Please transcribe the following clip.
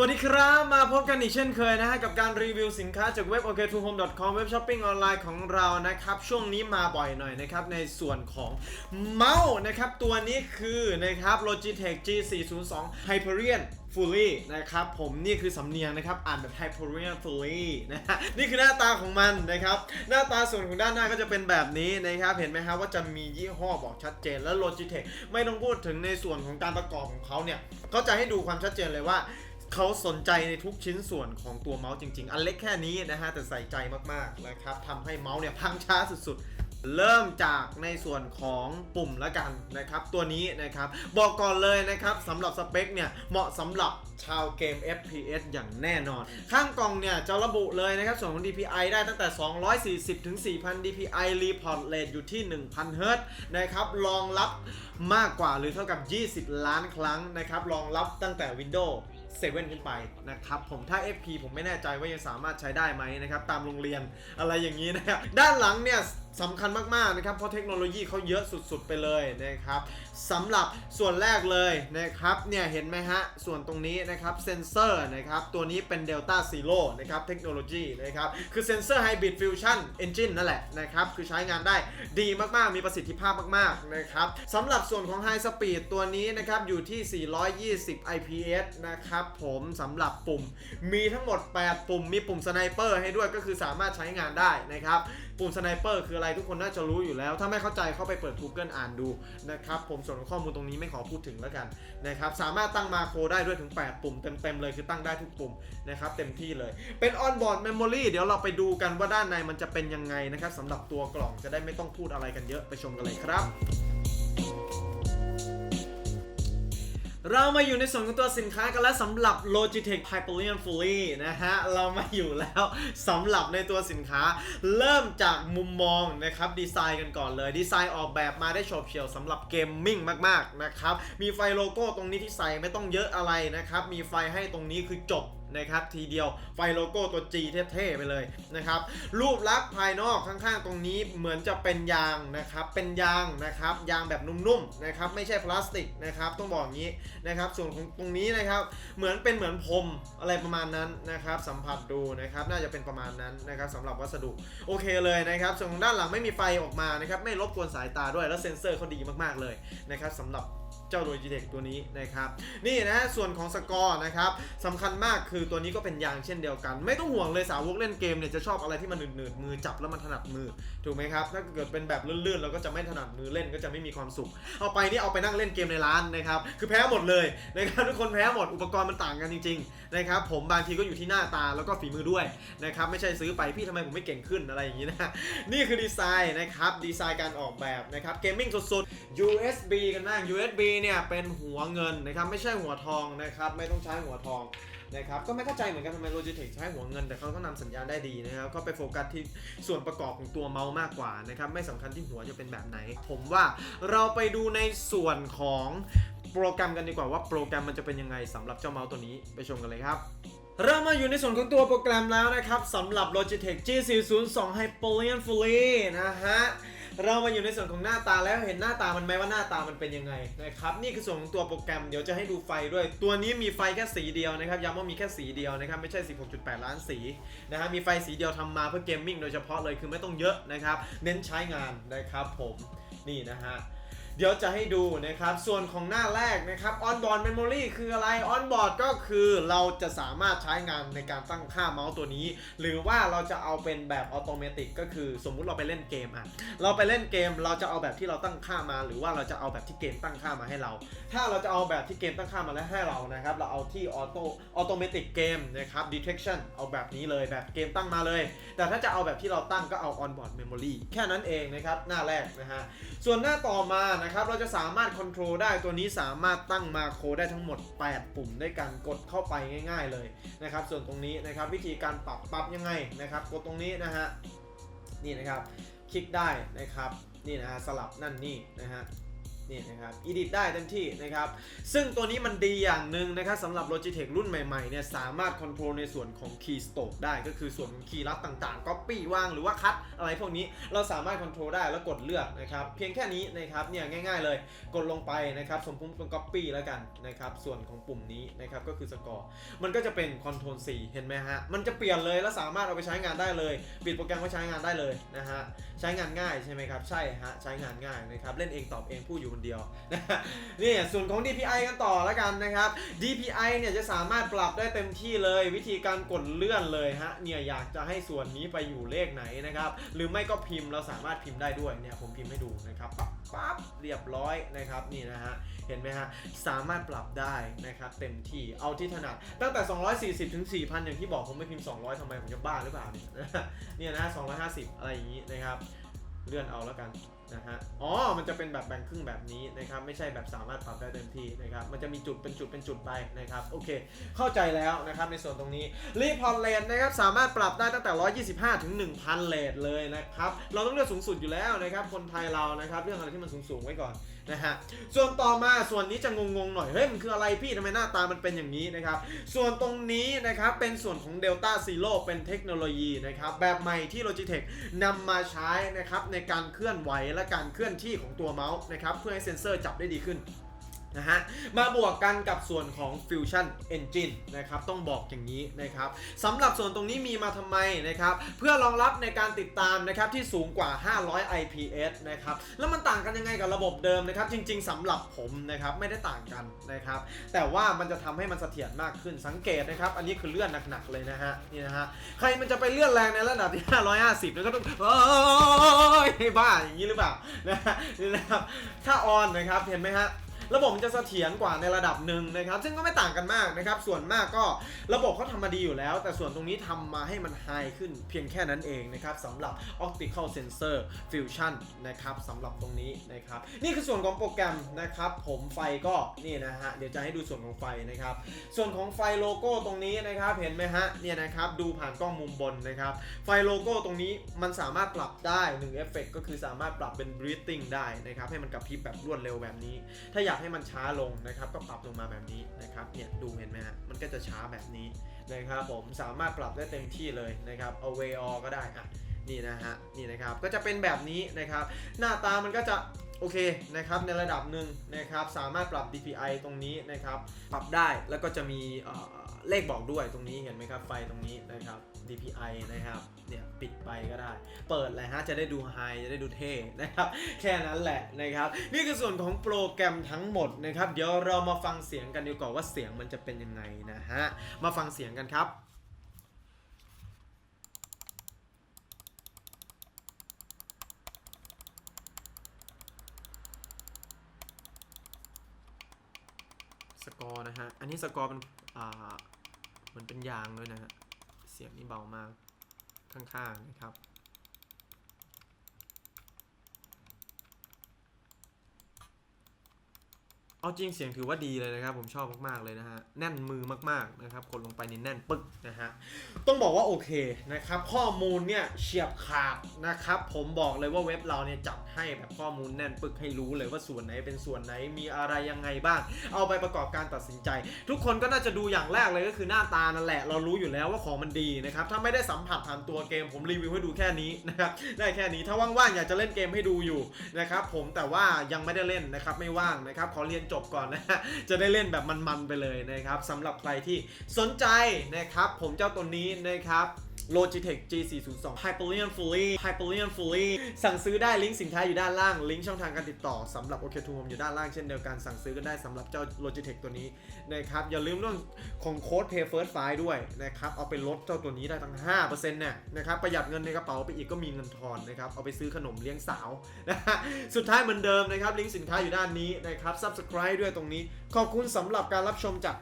วัสดีครับ มาพบกันอีกเช่นเคยนะฮะ กับการรีวิวสินค้าจากเว็บ ok to home com เว็บช้อปปิ้งออนไลน์ของเรานะครับ ช่วงนี้มาบ่อยหน่อยนะครับ ในส่วนของเมาส์นะครับ ตัวนี้คือนะครับ Logitech G402 Hyperion Fully นะครับผมนี่คือสำเนียงนะครับอ่านแบบ Hyperion Fully นะฮะนี่คือหน้าตาของมันนะครับ หน้าตาส่วนของด้านหน้าก็จะเป็นแบบนี้นะครับ เห็นไหมครับว่าจะมียี่ห้อบอกชัดเจน แล้ว Logitech ไม่ต้องพูดถึงในส่วนของการประกอบของเขาเนี่ยเขาจะให้ดูความชัดเจนเลยว่า เขาสนใจในทุกชิ้นส่วนของตัวเมาส์จริง ๆ อันเล็กแค่นี้นะฮะแต่ใส่ใจมากๆนะครับทำให้เมาส์เนี่ยพังช้าสุดๆ เริ่มจากในส่วนของปุ่มล้วกันนะครับ ตัวนี้นะครับบอกก่อนเลยนะครับสำหรับสเปคเนี่ยเหมาะสำหรับชาวเกม FPS อย่างแน่นอน ข้างกล่องเนี่ยจะระบุเลยนะครับส่วนของ DPI ได้ตั้งแต่ 240 ถึง 4,000 DPI report rate อยู่ที่ 1,000 Hz นะครับรองรับมากกว่าหรือเท่ากับ 20 ล้านครั้งนะครับรองรับตั้งแต่ Windows เซเว่นขึ้นไปนะครับผมถ้า FP ผมไม่แน่ใจว่ายังสามารถใช้ได้ไหมนะครับตามโรงเรียนอะไรอย่างนี้นะครับด้านหลังเนี่ย สำคัญมากๆนะครับเพราะเทคโนโลยีเขาเยอะสุดๆไปเลยนะครับสำหรับส่วนแรกเลยนะครับเนี่ยเห็นไหมฮะส่วนตรงนี้นะครับเซนเซอร์นะครับตัวนี้เป็น Delta Zero นะครับเทคโนโลยีนะครับคือเซนเซอร์ Hybrid Fusion Engine นั่นแหละนะครับคือใช้งานได้ดีมากๆ มีประสิทธิภาพมากๆนะครับสำหรับส่วนของ High Speed ตัวนี้นะครับอยู่ที่ 420 IPS นะครับผมสำหรับปุ่มมีทั้งหมด 8 ปุ่มมีปุ่มสไนเปอร์ให้ด้วยก็คือสามารถใช้งานได้นะครับปุ่มสไนเปอร์คืออะไรทุกคนน่าจะรู้อยู่แล้ว ถ้าไม่เข้าใจเข้าไปเปิด Google อ่านดูนะครับผมส่วนข้อมูลตรงนี้ไม่ขอพูดถึงแล้วกันนะครับสามารถตั้งมาโครได้ด้วยถึง 8 ปุ่มเต็มๆเลยคือตั้งได้ทุกปุ่มนะครับเต็มที่เลยเป็น on-board memory เดี๋ยวเราไปดูกันว่าด้านในมันจะเป็นยังไงนะครับสำหรับตัวกล่องจะได้ไม่ต้องพูดอะไรกันเยอะไปชมกันเลยครับ เรามาอยู่ในส่วนของตัวสินค้ากันแล้วสำหรับ Logitech Hyperion Fully นะฮะ เรามาอยู่แล้วสำหรับในตัวสินค้า เริ่มจากมุมมองนะครับดีไซน์กันก่อนเลย ดีไซน์ออกแบบมาได้โฉบเฉี่ยวสำหรับเกมมิ่งมาก ๆ นะครับ มีไฟโลโก้ตรงนี้ที่ใส่ไม่ต้องเยอะอะไรนะครับ มีไฟให้ตรงนี้คือจบนะครับทีเดียวไฟโลโก้ตัว G เท่ๆไปเลยนะครับรูปลักษณ์ภายนอกข้างๆ ตรงนี้เหมือนจะเป็นยางนะครับเป็นยางนะครับยางแบบนุ่มๆนะครับไม่ใช่พลาสติกนะครับต้องบอกอย่างนี้นะครับส่วนของตรงนี้นะครับเหมือนเป็นเหมือนพรมอะไรประมาณนั้นนะครับสัมผัสดูนะครับน่าจะเป็นประมาณนั้นนะครับสำหรับวัสดุโอเคเลยนะครับส่วนของด้านหลังไม่มีไฟออกมานะครับไม่รบกวนสายตาด้วยแล้วเซ็นเซอร์เขาดีมากๆเลยนะครับสำหรับ เจ้าโดย g t e c ตัวนี้นะครับนี่นะฮะส่วนของสกอร์นะครับสำคัญมากคือตัวนี้ก็เป็นยางเช่นเดียวกัน ไม่ต้องห่วงเลยสาวกเล่นเกมเนี่ยจะชอบอะไรที่มันหนืดๆมือจับแล้วมันถนัดมือถูกไหมครับถ้าเกิดเป็นแบบลื่นๆเราก็จะไม่ถนัดมือเล่นก็จะไม่มีความสุข เอาไปนี่เอาไปนั่งเล่นเกมในร้านนะครับคือแพ้หมดเลยนะครับทุกคนแพ้หมดอุปกรณ์มันต่างกันจริงๆนะครับผมบางทีก็อยู่ที่หน้าตาแล้วก็ฝีมือด้วยนะครับไม่ใช่ซื้อไปพี่ทำไมผมไม่เก่งขึ้นอะไรอย่างนี้นะนี่คือดีไซน์นะครับดีไซน์การออกแบบนะครับเกมมิ่งสุดๆ USB กันบ้าง USB เนี่ยเป็นหัวเงินนะครับไม่ใช่หัวทองนะครับไม่ต้องใช้หัวทองนะครับก็ไม่เข้าใจเหมือนกันทำไม Logitech ใช้หัวเงิน แต่เขาก็นำสัญญาณได้ดีนะครับก็ไปโฟกัสที่ส่วนประกอบของตัวเมาส์มากกว่านะครับไม่สำคัญที่หัวจะเป็นแบบไหน ผมว่าเราไปดูในส่วนของโปรแกรมกันดีกว่าว่าโปรแกรมมันจะเป็นยังไงสำหรับเจ้าเมาส์ตัวนี้ไปชมกันเลยครับเริ่มมาอยู่ในส่วนของตัวโปรแกรมแล้วนะครับสำหรับ Logitech G402 Hyperion Fully นะฮะ เรามาอยู่ในส่วนของหน้าตาแล้วเห็นหน้าตามันไหมว่าหน้าตามันเป็นยังไงนะครับนี่คือส่วนของตัวโปรแกรมเดี๋ยวจะให้ดูไฟด้วย ตัวนี้มีไฟแค่สีเดียวนะครับย้ำว่ามีแค่สีเดียวนะครับไม่ใช่ 16.8 ล้านสีนะฮะมีไฟสีเดียวทำมาเพื่อเกมมิ่งโดยเฉพาะเลยคือไม่ต้องเยอะนะครับเน้นใช้งานนะครับผมนี่นะฮะ เดี๋ยวจะให้ดูนะครับ ส่วนของหน้าแรกนะครับ onboard memory คืออะไร onboard ก็คือเราจะสามารถใช้งานในการตั้งค่าเมาส์ตัวนี้ หรือว่าเราจะเอาเป็นแบบออโตเมติก็คือสมมุติเราไปเล่นเกมอะ เราไปเล่นเกมเราจะเอาแบบที่เราตั้งค่ามา หรือว่าเราจะเอาแบบที่เกมตั้งค่ามาให้เรา ถ้าเราจะเอาแบบที่เกมตั้งค่ามาแล้วให้เรานะครับ เราเอาที่ออโต้ออโตเมติกเกมนะครับ detection เอาแบบนี้เลยแบบเกมตั้งมาเลย แต่ถ้าจะเอาแบบที่เราตั้งก็เอา onboard memory แค่นั้นเองนะครับหน้าแรกนะฮะส่วนหน้าต่อมานะครับ เราจะสามารถคอนโทรลได้ตัวนี้สามารถตั้งมาโครได้ทั้งหมด 8 ปุ่มด้วยกันกดเข้าไปง่าย ๆเลยนะครับ ส่วนตรงนี้นะครับวิธีการปรับปรับยังไงนะครับ กดตรงนี้นะฮะนี่นะครับ คลิกได้นะครับ นี่นะฮะสลับนั่นนี่นะฮะ นี่นะครับ edit ได้เต็มที่นะครับ ซึ่งตัวนี้มันดีอย่างหนึ่งนะครับสำหรับ Logitech รุ่นใหม่ๆเนี่ยสามารถค o n t r o l ในส่วนของ Key Stroke ได้ก็คือส่วนของคีย์ลัดต่างๆ Copy วางหรือว่าคัดอะไรพวกนี้เราสามารถค o n t r o l ได้แล้วกดเลือกนะครับ เพียงแค่นี้นะครับเนี่ยง่ายๆเลยกดลงไปนะครับสมมุติเป็น Copy แล้วกันนะครับส่วนของปุ่มนี้นะครับก็คือสกอร์มันก็จะเป็น Ctrl C เห็นไหมฮะมันจะเปลี่ยนเลยแล้วสามารถเอาไปใช้งานได้เลย ปิดโปรแกรมก็ใช้งานได้เลยนะฮะใช้งานง่ายใช่ไหมครับใช่ฮะใช้งานง่ายนะครับเล่นเองตอบเองพูดอยู่คนเดียวนะนี่ส่วนของ DPI กันต่อแล้วกันนะครับ DPI เนี่ยจะสามารถปรับได้เต็มที่เลยวิธีการกดเลื่อนเลยฮะเนี่ยอยากจะให้ส่วนนี้ไปอยู่เลขไหนนะครับ หรือไม่ก็พิมพ์เราสามารถพิมพ์ได้ด้วยเนี่ยผมพิมพ์ให้ดูนะครับปั๊บปั๊บเรียบร้อยนะครับนี่นะฮะเห็นไหมฮะสามารถปรับได้นะครับเต็มที่เอาที่ถนัดตั้งแต่ 240ถึง4,000 อย่างที่บอกผมไม่พิมพ์ 200ทำไมผมจะบ้าหรือเปล่าเนี่ยเนี่ยนะ250 อะไรอย่างนี้นะครับ เลื่อนเอาแล้วกัน นะฮะ อ๋อ มันจะเป็นแบบแบ่งครึ่งแบบนี้นะครับ ไม่ใช่แบบสามารถปรับได้เต็มที่นะครับ มันจะมีจุดเป็นจุดเป็นจุดไปนะครับ โอเค เข้าใจแล้วนะครับในส่วนตรงนี้ รีพอร์ตเลนนะครับ สามารถปรับได้ตั้งแต่ 125 ถึง 1,000 เลทเลยนะครับ เราต้องเลือกสูงสุดอยู่แล้วนะครับ คนไทยเรานะครับ เรื่องอะไรที่มันสูงๆไว้ก่อน นะฮะส่วนต่อมาส่วนนี้จะงงๆหน่อยเฮ้ยมันคืออะไรพี่ทำไมหน้าตามันเป็นอย่างนี้นะครับส่วนตรงนี้นะครับเป็นส่วนของ Delta Zero เป็นเทคโนโลยีนะครับแบบใหม่ที่ Logitech นำมาใช้นะครับในการเคลื่อนไหวและการเคลื่อนที่ของตัวเมาส์นะครับเพื่อให้เซ็นเซอร์จับได้ดีขึ้น นะฮะ มาบวกกันกับส่วนของ Fusion Engine นะครับ ต้องบอกอย่างนี้นะครับสำหรับส่วนตรงนี้มีมาทำไมนะครับ เพื่อรองรับในการติดตามนะครับที่สูงกว่า 500 IPS นะครับ แล้วมันต่างกันยังไงกับระบบเดิมนะครับ จริง ๆสำหรับผมนะครับไม่ได้ต่างกันนะครับ แต่ว่ามันจะทำให้มันเสถียรมากขึ้นสังเกตนะครับ อันนี้คือเลื่อนหนักๆเลยนะฮะนี่นะฮะ ใครมันจะไปเลื่อนแรงในระดับที่ 550แล้วก็ต้องเอ้ยบ้าอย่างนี้หรือเปล่านะนี่นะครับถ้าออนนะครับเห็นไหมฮะ ระบบมันจะเสถียรกว่าในระดับหนึ่งนะครับ ซึ่งก็ไม่ต่างกันมากนะครับ ส่วนมากก็ระบบเขาทำมาดีอยู่แล้ว แต่ส่วนตรงนี้ทำมาให้มันไฮขึ้นเพียงแค่นั้นเองนะครับสำหรับ optical sensor fusion นะครับสำหรับตรงนี้นะครับ นี่คือส่วนของโปรแกรมนะครับ ผมไฟก็นี่นะฮะ เดี๋ยวจะให้ดูส่วนของไฟนะครับ ส่วนของไฟโลโก้ตรงนี้นะครับ เห็นไหมฮะ เนี่ยนะครับ ดูผ่านกล้องมุมบนนะครับ ไฟโลโก้ตรงนี้มันสามารถปรับได้หนึ่งเอฟเฟกก็คือสามารถปรับเป็น breathing ได้นะครับ ให้มันกระพริบแบบรวดเร็วแบบนี้ ถ้าอยากให้มันช้าลงนะครับก็ปรับลงมาแบบนี้นะครับเนี่ยดูเห็นไหมฮะมันก็จะช้าแบบนี้นะครับผมสามารถปรับได้เต็มที่เลยนะครับเอา way all ก็ได้อะ นี่นะฮะนี่นะครับก็จะเป็นแบบนี้นะครับ หน้าตามันก็จะโอเคนะครับในระดับหนึ่งนะครับสามารถปรับ DPI ตรงนี้นะครับปรับได้แล้วก็จะมีเลขบอกด้วยตรงนี้เห็นไหมครับไฟตรงนี้นะครับ DPI นะครับเนี่ยปิดไปก็ได้ เปิดเลยฮะจะได้ดูไฮจะได้ดูเท่นะครับแค่นั้นแหละนะครับนี่คือส่วนของโปรแกรมทั้งหมดนะครับเดี๋ยวเรามาฟังเสียงกันดีกว่าว่าเสียงมันจะเป็นยังไงนะฮะมาฟังเสียงกันครับ สกอร์นะฮะ อันนี้สกอร์เป็นอ่าเหมือนเป็นยางด้วยนะฮะ เสียงนี่เบามากข้างๆนะครับ เอาจริงเสียงถือว่าดีเลยนะครับ ผมชอบมากๆเลยนะฮะ แน่นมือมากๆนะครับกดลงไปนี่แน่นปึ๊กนะฮะ ต้องบอกว่าโอเคนะครับ ข้อมูลเนี่ยเฉียบขาดนะครับ ผมบอกเลยว่าเว็บเราเนี่ยจัด ให้แบบข้อมูลแน่นปึกให้รู้เลยว่าส่วนไหนเป็นส่วนไหนมีอะไรยังไงบ้าง เอาไปประกอบการตัดสินใจ ทุกคนก็น่าจะดูอย่างแรกเลยก็คือหน้าตานั่นแหละ เรารู้อยู่แล้วว่าของมันดีนะครับถ้าไม่ได้สัมผัสผ่านตัวเกมผมรีวิวให้ดูแค่นี้นะครับได้แค่นี้ถ้าว่างๆอยากจะเล่นเกมให้ดูอยู่นะครับผมแต่ว่ายังไม่ได้เล่นนะครับไม่ว่างนะครับขอเรียนจบก่อนนะฮะจะได้เล่นแบบมันๆไปเลยนะครับสำหรับใครที่สนใจนะครับผมเจ้าตัวนี้นะครับ Logitech G402 Hyperion Fully Hyperion Fully สั่งซื้อได้ลิงก์สินค้าอยู่ด้านล่าง ลิงก์ช่องทางการติดต่อสำหรับ OK to Home อยู่ด้านล่างเช่นเดียวกันสั่งซื้อกันได้สำหรับเจ้า Logitech ตัวนี้นะครับ อย่าลืมเรื่องของโค้ด Pay First File ด้วยนะครับ เอาไปลดเจ้าตัวนี้ได้ตั้ง 5%เนี่ยนะครับประหยัดเงินในกระเป๋าไปอีกก็มีเงินทอนนะครับ เอาไปซื้อขนมเลี้ยงสาวนะฮะสุดท้ายเหมือนเดิมนะครับลิงก์สินค้าอยู่ด้านนี้นะครับ Subscribe ด้วยตรงนี้ ขอบคุณสำหรับการรับชมจาก